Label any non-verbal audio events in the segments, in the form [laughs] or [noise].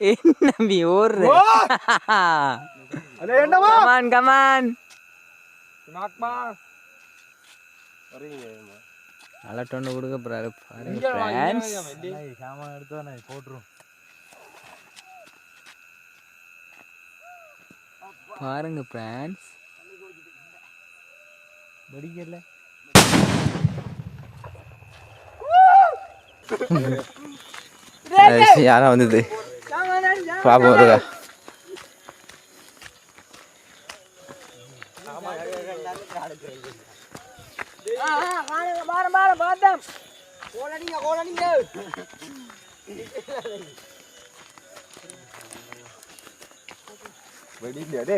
என்ன நம்பி ஓடுற அலே என்னமா கமான் கமான் நல்லா டொண்டு கொடுக்க போறாரு பாருங்க வெள்ளி. சாமான் எடுத்து நான் போட்டுரும். பாருங்க ஃப்ரெண்ட்ஸ் வெடிக்கல. [laughs] யாரா வந்தது. பாப்போம் இருக்கா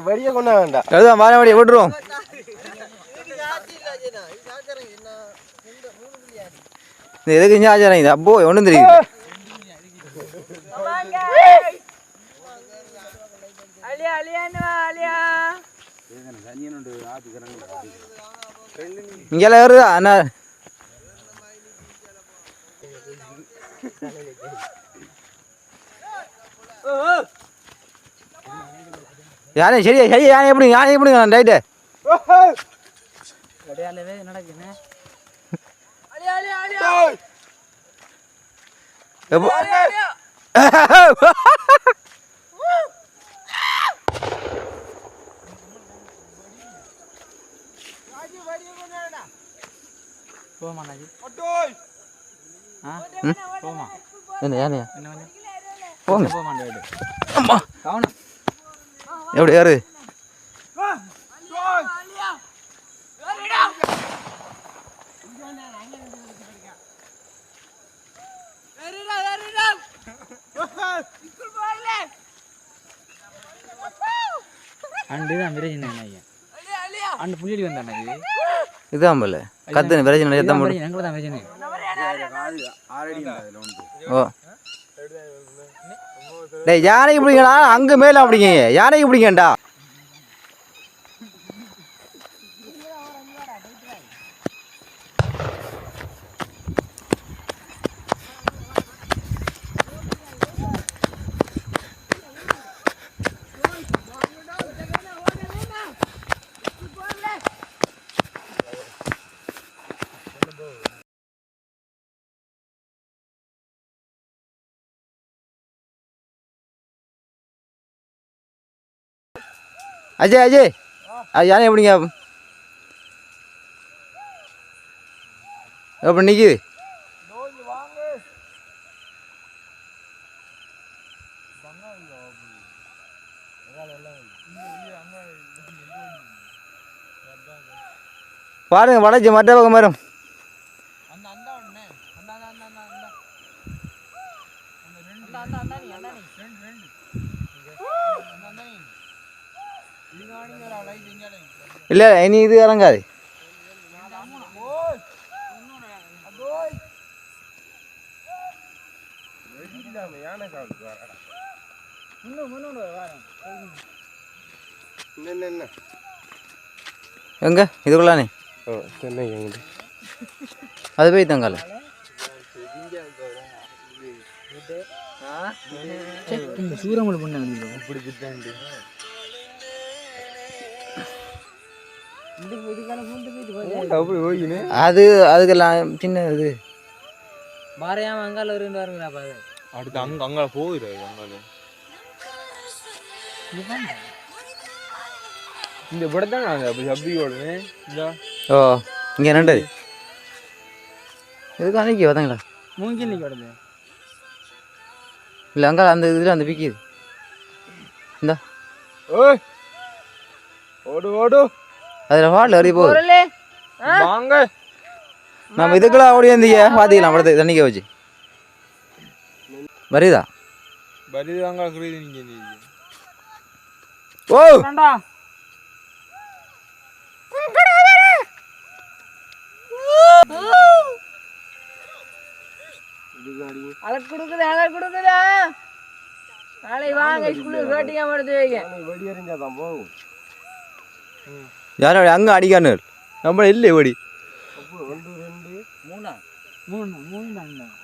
வெடிய கொண்டா வேண்டாம் அதுதான் வாழ விட்டுருவோம் எதுக்கு அப்போ ஒன்றும் தெரியுது. இங்கெல்லாம் வருதா அண்ணா. யானை சரியா சரியா யானை எப்படி யானை எப்படி ரைட்டு கடையாலவே நடக்குது எப்போ? [laughs] போமா நாஜி? ஆ? போமா. என்ன போங்க. போமா டேடு அம்மா. கவனம். எப்படி யாரு? அண்டு தான் விரைஜின ஐயா அண்டு புள்ளி வந்தானே இது இதான் போல. கத்துன்னு பிரச்சனை எங்களை தான் ஓ டேய் யானைக்கு பிடிங்கடா அங்கே மேலே அப்படிங்க. யானைக்கு பிடிங்கண்டா அஜய் அஜய் அது யானை எப்படிங்க எப்படி நிற்கிது பாருங்க வளைச்சு மற்ற பக்கம் வரும் அந்த அந்த அந்த அந்த அந்த அந்த அந்த அந்த இல்லை இனி இது இறங்காது எங்க இதுக்குள்ளானே அது போய் தங்கால சூரமல் பண்ண இப்படி அது அதுக்கெல்லாம் சின்ன இது. பாறையாம அங்கால இருந்து வருங்கடா பாரு. அடுத்து அங்க அங்க போகுது அங்கால. இந்த படத்தான் நாங்க அப்படி இந்த. ஓ இங்கே ரெண்டு இதுக்கு அன்னைக்கு வந்தாங்களா மூங்கில் நிக்க உடனே இல்லை அங்கே அந்த இதில் அந்த பிக்கிது இந்தா. ஓய் ஓடு ஓடு. அதில் வாட்டில் அறிய போகுது. வாங்க. நம்ம இதுக்கெல்லாம் ஓடி வந்தீங்க பார்த்துக்கலாம் படத்தை தண்ணிக்க வச்சு. வருதா வாங்க நீங்க. ஓ! அலக் கொடுக்குது அலக் கொடுக்குதா. நாளை வாங்க ஸ்கூலுக்கு கேட்டிங்க படுத்து வைக்க வெடி எறிஞ்சாதான் போகும். யாரும்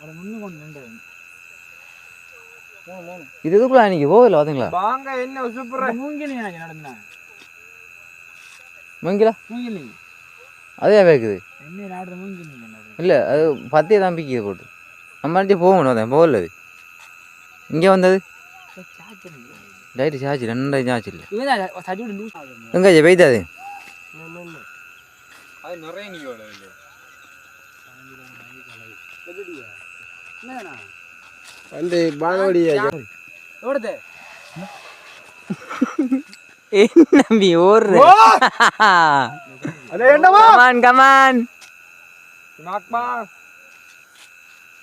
ஒரு முன்னு கொண்டு நின்று இது இதுக்குள்ள அன்னைக்கு போகல பார்த்தீங்களா வாங்க என்ன சூப்பர் மூங்கிலி? நடந்தேன் மங்கிலா மூங்கிலி அதே நடந்தது இல்லை அது பத்தியே தான் பிக்கிது போட்டு. நம்ம அடிச்சு போகணும் அதான் போகல அது. இங்கே வந்தது? லைட்டு சார்ஜ் ரெண்டாயிரம் சார்ஜ் இல்லை எங்கே பெய்தாது அது நிறைய நீங்க வந்து பானவடியா எவ்வளோது நம்பி ஓடுற. அது என்னவா கமான் கமான் நாக்பா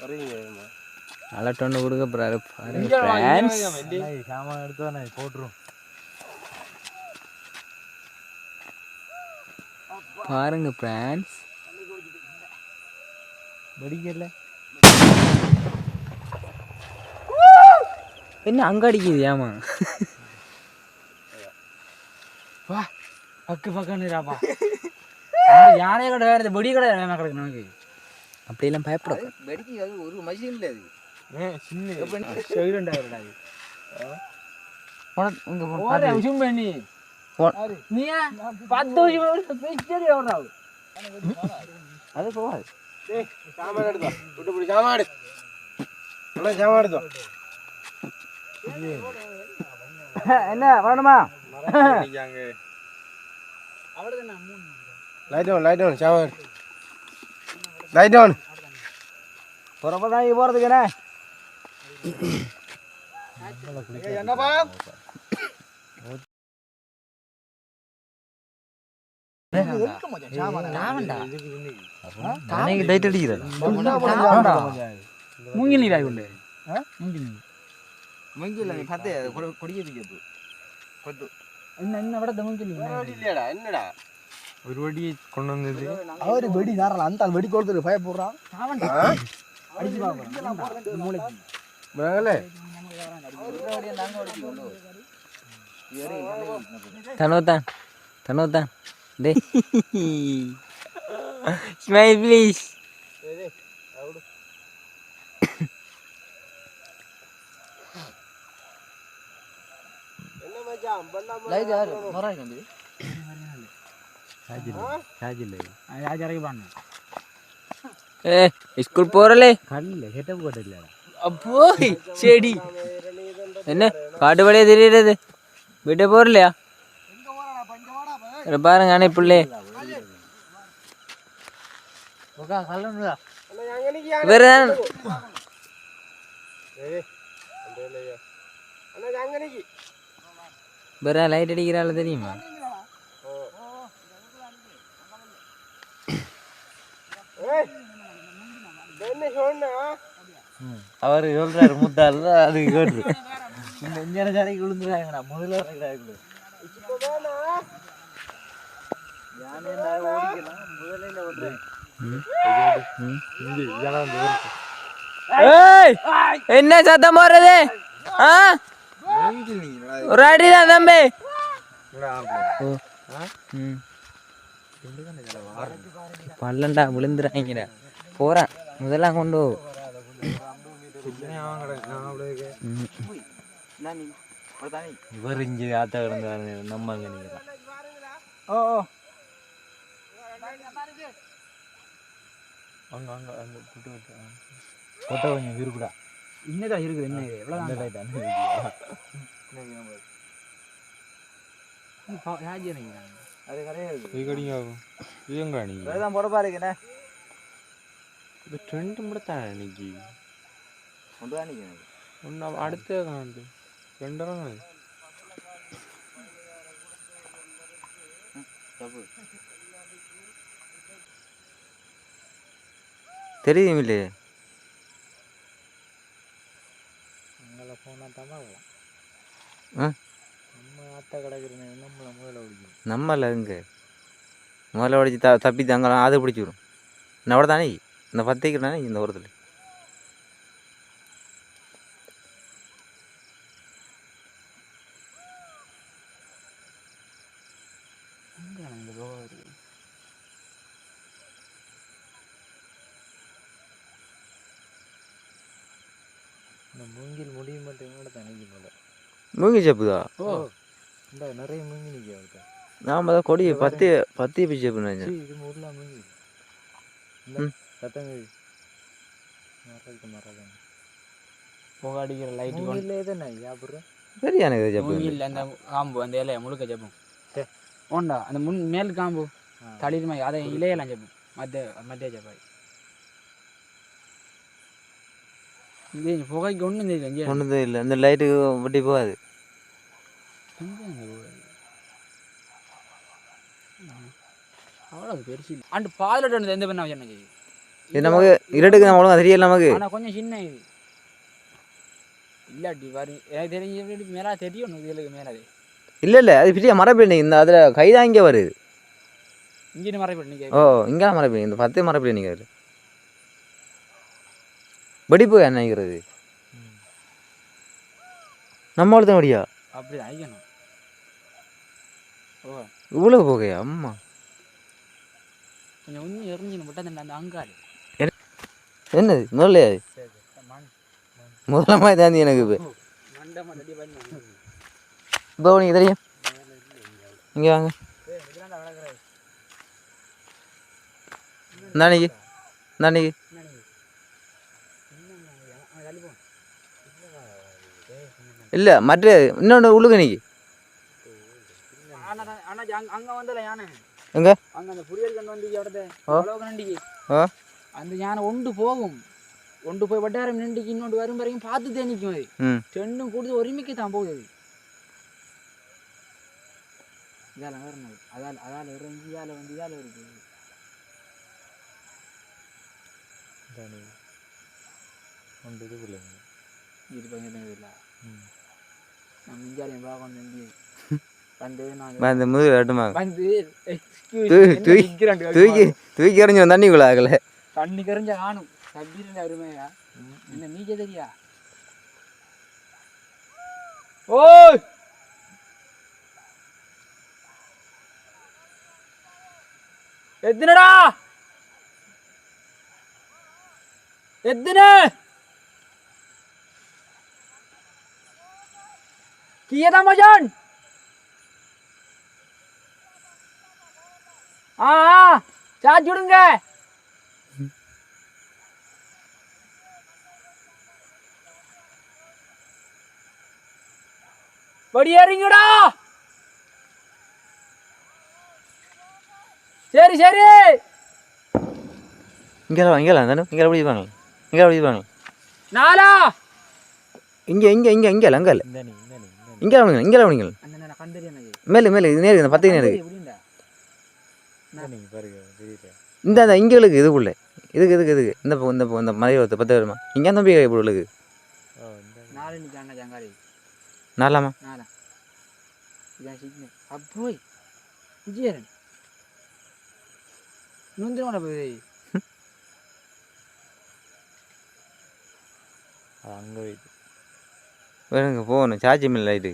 வரீங்க அலட்டொன்று கொடுக்க போறாரு. வா, வெண்டி. சாமான் எடுத்து நான் போட்டுரும். பாருங்க ஃப்ரான்ஸ் வெடிக்கல. என்ன அங்க அடிக்குது ஏமா வா பக்கு பக்கன்னுடாப்பா யானை கடை வேறு வெடி கடை வேணா கிடக்கு நமக்கு. அப்படியெல்லாம் பயப்படாது வெடிக்கு அது ஒரு மஷின் இல்லை அது. ஏ, சின்ன. பண்ணி பேசி எவ்வளோ அது. எடுத்தோம் பிடி சாமான் எடு நல்லா சாமான் எடுத்தோம் என்ன வேணுமா லைட் டவுன் லைட் டவுன் சாமான் லைட் டவுன் பொறப்ப தான் போகிறதுக்கு என்ன என்னப்பா அன்னைக்கு டைட் அடிக்கிறாரு மூங்கில் நீர் ஆகுண்டு மூங்கில் நீர் மங்கில நீ பார்த்தே கொடிய பிடிக்கிறது கொத்து இன்னும் இன்னும் விட மூங்கில் நீர் இல்லையாடா என்னடா ஒரு வடி கொண்டு வந்தது அவரு வெடி தாரலாம் அந்த இதை பாருங்க அண்ணே பிள்ளை. கல்லணுதா வேற லைட் அடிக்கிறாள் தெரியுமா? அவர் சொல்றாரு முத்தாள் அது கேட்டு இந்த இஞ்சான சாரைக்கு விழுந்துறாங்கடா முதல்ல என்ன சத்தம் போடுறது ஆ? ஒரு அடி தான் தம்பி. பல்லண்டா விழுந்துறாங்கடா. போறான். முதல்ல கொண்டு. இவர் இங்கே ஆத்த கிடந்தாரு. நம்ம அங்கே நிற்கிறான் ஓ. ஓ அங்க அங்க அந்த புட்டு கொட்டை கொஞ்சம் இருக்குடா இன்னதான் இருக்குது என்ன எவ்வளோ அந்த லைட் அந்த அது கிடையாது. கைகடிங்க ஆகும் இதுங்க நீங்க அதுதான் போட பாருங்கண்ணே இது ட்ரெண்ட் மட்டும் இன்னைக்கு கொண்டு தான் நிற்கிறேன் ஒன்று அடுத்த காணுது ரெண்டரை காணுது தெரியும் இல்லையே அங்கே போனால் ஆ? நம்ம ஆத்த கிடக்குறேன் நம்மளை முதல்ல ஓடிக்கும் நம்மள இங்கே முதல்ல உடச்சி த தப்பி தங்கலாம் அதை பிடிச்சிடும் நான் தானே இந்த பத்தைக்கு தானே? இந்த ஓரத்தில் இந்த கோவம் இருக்குது இந்த மூங்கில் முடியும் மட்டும் தனிக்கு போல. மூங்கி செப்புதா? ஓ இந்த நிறைய மூங்கி நிற்க அவர்கிட்ட. நாம தான் கொடி பத்தி பத்தி பிச்சு செப்புன்னு இது முருளா மூங்கி இந்த ம். சத்தங்க மறக்க மறக்க புகை அடிக்கிற கொண்டு. மூங்கிலே தானே சாப்பிட்றேன் சரி எனக்கு செப்பு மூங்கில் அந்த காம்பு அந்த இலைய முழுக்க ஜெபம் ஓண்டா அந்த முன் மேல் காம்பு. தளிர் மாதிரி அதை இலையெல்லாம் ஜெபம் மத்திய மத்திய ஜெபாய் இது புகைக்கு ஒன்றும் தெரியல இங்கே ஒன்றும் இல்லை இந்த லைட்டு விட்டி போகாது. அவ்வளோ பெருசு அண்டு பாதில் ஒன்று எந்த பண்ண எனக்கு இது நமக்கு இருட்டுக்கு நம்ம ஒழுங்கா தெரியல நமக்கு. ஆனால் கொஞ்சம் சின்ன இது. இல்லாட்டி வரு எனக்கு தெரிஞ்ச மேலே தெரியும் இதுகளுக்கு மேலே இல்லை இல்லை அது பெரிய மரப்பேணி இந்த அதில் கைதான் இங்கே வருது. இங்கே நீங்கள் ஓ இங்கே மரப்பேணி இந்த பத்தே மரப்பேணி நிற்கிறது வெடிப்பு என்ன நினைக்கிறது நம்ம தான் வடியா? அப்படி ஓ. இவ்வளோ போகையா? அம்மா. கொஞ்சம் உண்மை எரிஞ்சின்னு மட்டும் அந்த அங்காளி என்னது? முதல்ல முதலமாக தாண்டி எனக்கு இப்போ. இப்போ உனக்கு தெரியும். இங்கே வாங்க. நாளைக்கு நாளைக்கு இல்லை மற்ற இன்னொன்று உள்ளுக்கு யானை. எங்க? அங்க அந்த யானை ஒண்டு போகும். ஒண்டு போய் வட்டாரம் நின்றுக்கு இன்னொன்று வரும் வரைக்கும் பார்த்து தான் நிற்கும் அது. ரெண்டும் கொடுத்து ஒருமைக்கு தான் போகுது இதால வரணும் அதால அதால இறங்கி இதால வந்து இதால இருக்கு தானே ஒன்று இது பிள்ளைங்க இது இல்லை பார்க்கணும் வந்து முதுகு தூக்கி- தூக்கி- எறிஞ்சு தண்ணிக்குள்ள ஆகல தண்ணி கரைஞ்ச காணும் தண்ணீர் அருமையா? என்ன தெரியா? ஓய்! எத்தனடா? எத்தனை? கியதா மஜான் ஆ ஆ, சார்ஜ் விடுங்க படியேறிங்கடா சரி சரி இங்கே இங்கே தானே இங்கே எப்படி வாங்க இங்கே எப்படி வாங்க நாலா இங்கே இங்கே இங்கே இங்கே அங்கே இல்லை இந்தானே இந்தானே இந்தானே இங்கே அவனுங்க இங்கே அவனுங்க மேலே மேலே இது நேருக்கு இந்த பத்து நேருக்கு இந்த இந்த இங்கே இருக்கு இதுக்குள்ளே இதுக்கு இதுக்கு இதுக்கு. இந்த பக்கம், இந்த பக்கம், இந்த பத்து வருமா இங்கே தம்பி போய் உள்ளுக்கு நாலாமா? நாலா. வைத்து வேணுங்க போகணும். Charge mill light